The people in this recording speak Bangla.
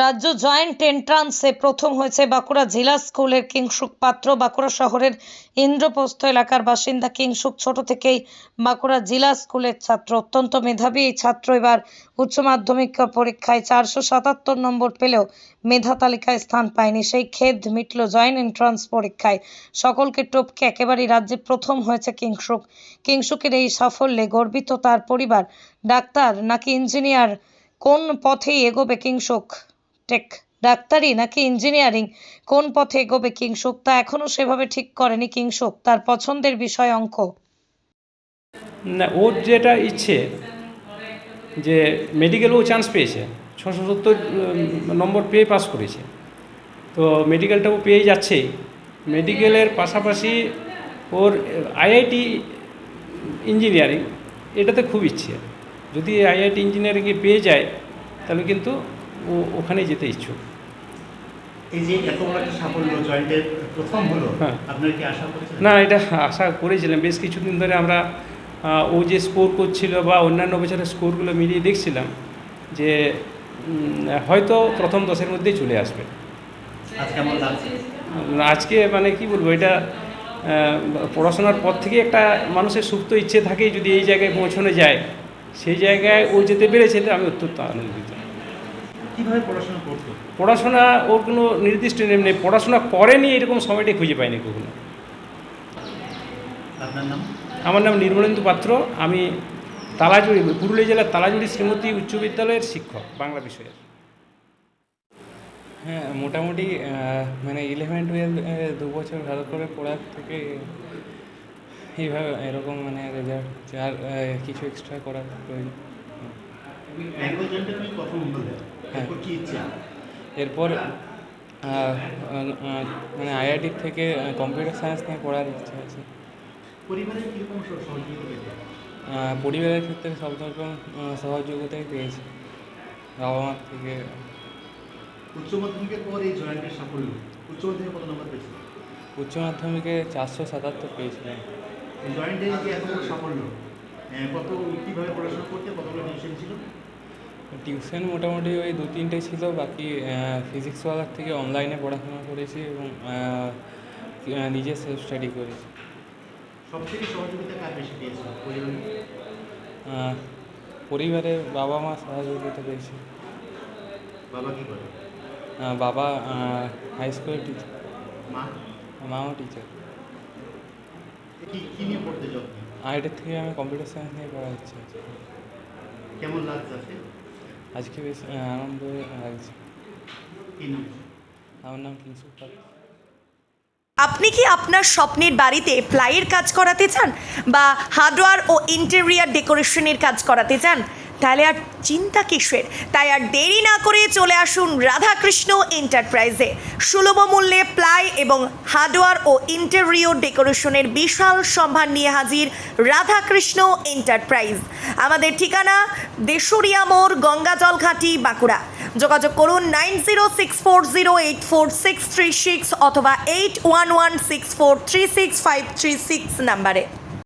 রাজ্য জয়েন্ট এন্ট্রান্সে প্রথম হয়েছে বাঁকুড়া জেলা স্কুলের কিংসুক পাত্র। বাঁকুড়া শহরের ইন্দ্রপ্রস্থ এলাকার বাসিন্দা কিংসুক ছোট থেকেই বাঁকুড়া জেলা স্কুলের ছাত্র। অত্যন্ত মেধাবী এই ছাত্র এবার উচ্চ মাধ্যমিক পরীক্ষায় চারশো সাতাত্তর নম্বর পেলেও মেধা তালিকায় স্থান পায়নি। সেই খেদ মিটল জয়েন্ট এন্ট্রান্স পরীক্ষায়। সকলকে টপকে একেবারেই রাজ্যে প্রথম হয়েছে কিংসুক। কিংসুকের এই সাফল্যে গর্বিত তার পরিবার। ডাক্তার নাকি ইঞ্জিনিয়ার? কোন পথে এগোবে কিংসুক? টেক ডাক্তারি নাকি ইঞ্জিনিয়ারিং কোন পথে এগোবে কিংসুক তা এখনও সেভাবে ঠিক করেনি কিংসুক তার পছন্দের বিষয় অঙ্ক। না, ওর যেটা ইচ্ছে, যে মেডিকেলও চান্স পেয়েছে। ছশো সত্তর নম্বর পেয়ে পাস করেছে। তো মেডিকেলটাও পেয়ে যাচ্ছেই মেডিকেলের পাশাপাশি ওর আইআইটি ইঞ্জিনিয়ারিং এটাতে খুব ইচ্ছে। যদি আইআইটি ইঞ্জিনিয়ারিংয়ে পেয়ে যায়, তাহলে কিন্তু ও ওখানে যেতে ইচ্ছুক। এই যে এত বড় একটা সাফল্য জয়েন্টের প্রথম হলো হ্যাঁ। কি আশা করেছিলেন না এটা আশা করেছিলাম। বেশ কিছুদিন ধরে আমরা ও যে স্কোর করছিল বা অন্যান্য বছরের স্কোরগুলো মিলিয়ে দেখছিলাম যে হয়তো প্রথম দশের মধ্যেই চলে আসবে। আজকে মানে কি বলব এটা পড়াশোনার পর থেকে একটা মানুষের সুপ্ত ইচ্ছে থাকে যদি এই জায়গায় পৌঁছানো যায়। সেই জায়গায় ও যেতে পেরেছে আমি অত্যন্ত আনন্দিত। কীভাবে পড়াশোনা করতো? পড়াশোনা ওর কোনো নির্দিষ্ট নিয়ম নেই। পড়াশোনা করেনি এরকম সময়টাই খুঁজে পাইনি কখনো। আপনার নাম? আমার নাম নির্মলেন্দু পাত্র। আমি তালাজুড়ি পুরুলিয়া জেলার তালাজুড়ি শ্রীমতী উচ্চ বিদ্যালয়ের শিক্ষক বাংলা বিষয়ের। হ্যাঁ মোটামুটি মানে ইলেভেন টুয়েলভ দু বছর ভালো করে পড়ার থেকে এইভাবে এরকম মানে রেজাল্ট যার কিছু এক্সট্রা করার প্রয়োজন ব্যাঙ্গল জয়েন্টের আমি প্রথম হলো হ্যাঁ। এরপর ইচ্ছা? এরপর মানে আইআইটির থেকে কম্পিউটার সায়েন্স নিয়ে পড়ার ইচ্ছা আছে। পরিবারের কীরকম সহযোগিতা পরিবারের ক্ষেত্রে সব রকম সহযোগিতাই পেয়েছি। বাবা মার থেকে। উচ্চ মাধ্যমিকের পর এই জয়েন্টের সাফল্য উচ্চ মাধ্যমিকে কত নম্বর পেয়েছিল? উচ্চ মাধ্যমিকে চারশো সাতাত্তর পেয়েছিলাম। জয়েন্টের যে এত সাফল্য? কত কীভাবে পড়াশোনা করতে কতগুলো টিউশন ছিল? টিউশন মোটামুটি ওই দু তিনটে ছিল বাকি ফিজিক্সওয়ালার থেকে অনলাইনে পড়াশোনা করেছি এবং নিজে সেলফ স্টাডি করেছি পরিবারে বাবা মা সহযোগিতা পেয়েছি। বাবা কী করে? বাবা হাই স্কুলের টিচার মা? মাও টিচার কি নিয়ে পড়তে যত্ন আইটের থেকে আমি কম্পিউটার সায়েন্স নিয়ে পড়ার ইচ্ছা আছে। কেমন লাগছে আজকে বেশ আনন্দ লাগছে আমার নাম কিন্তু আপনি কি আপনার স্বপ্নের বাড়িতে প্লাইয়ের কাজ করাতে চান? বা হার্ডওয়্যার ও ইন্টেরিয়ার ডেকোরেশনের কাজ করাতে চান? তাহলে আর চিন্তা কিসের? তাই আর দেরি না করে চলে আসুন রাধাকৃষ্ণ এন্টারপ্রাইজে। সুলভ মূল্যে প্লাই এবং হার্ডওয়্যার ও ইন্টেরিয়র ডেকোরেশনের বিশাল সম্ভার নিয়ে হাজির রাধাকৃষ্ণ এন্টারপ্রাইজ। আমাদের ঠিকানা দেশুরিয়া মোড় গঙ্গাজল ঘাটি বাঁকুড়া। যোগাযোগ করুন nine zero six four zero eight four six three six অথবা eight one one six four three six five three six নাম্বারে।